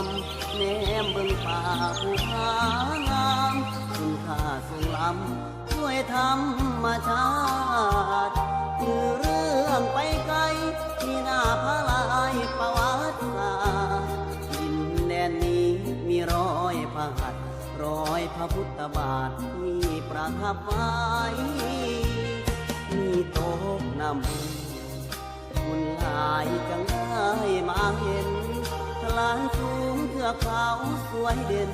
ำแนมเบิ่งป่าภูผางามคุณค่าสูงล้ำด้วยธรรมชาติคือเรื่องไปไกลที่น่าพาลายประวัติศาสตร์ดินแดนนี้มีรอยพระหัตถ์รอยพระพุทธบาทที่ประทับไว้มีโต๊ะนำ ขาสวยเด่น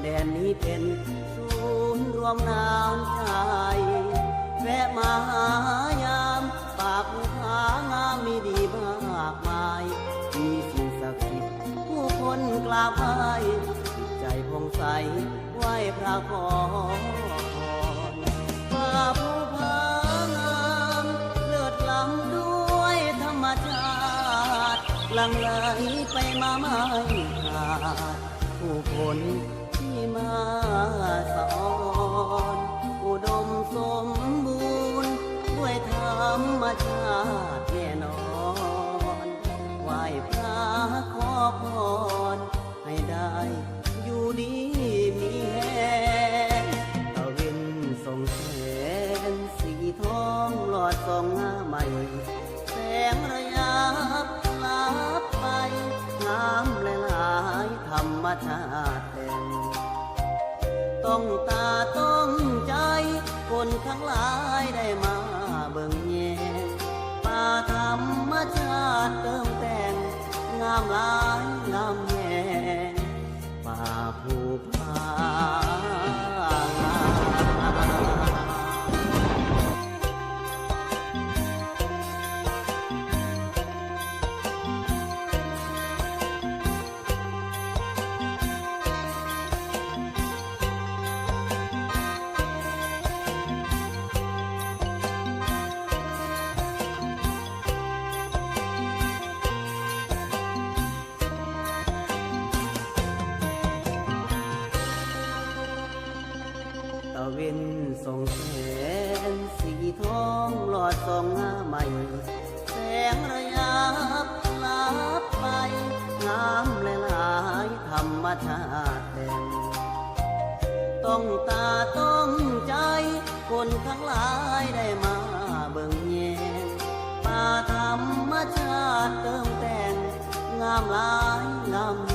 แดนนี้เป็นศูนย์รวมน้ำใจแวะมาหายามปากภูผางามมีดีมากมาย มีสิ่งศักดิ์สิทธิ์ผู้คนกราบไหว้จิตใจผ่องใสไหว้พระขอ ลังไหลไปมาไม่ขาดผู้คนที่มาสอนอุดมสมบูรณ์ ด้วยธรรมชาติแน่นอนไหว้พระขอพรให้ได้อยู่ดีมีแหงตะเวนส่งแสงสีทองหลอดส่องหน้าใหม่ ๆธรรมชาติเต็มต้องตาต้องใจคนทั้งหลายได้มา เวนส่องแสงสีทองหลอดสองหน้าใหม่ แสงระยับลับไปงามหลายธรรมชาติแต่งต้องตาต้องใจ คนทั้งหลายได้มาเบิ่งแยงป่าธรรมชาติเติมแต่ง งามหลายงาม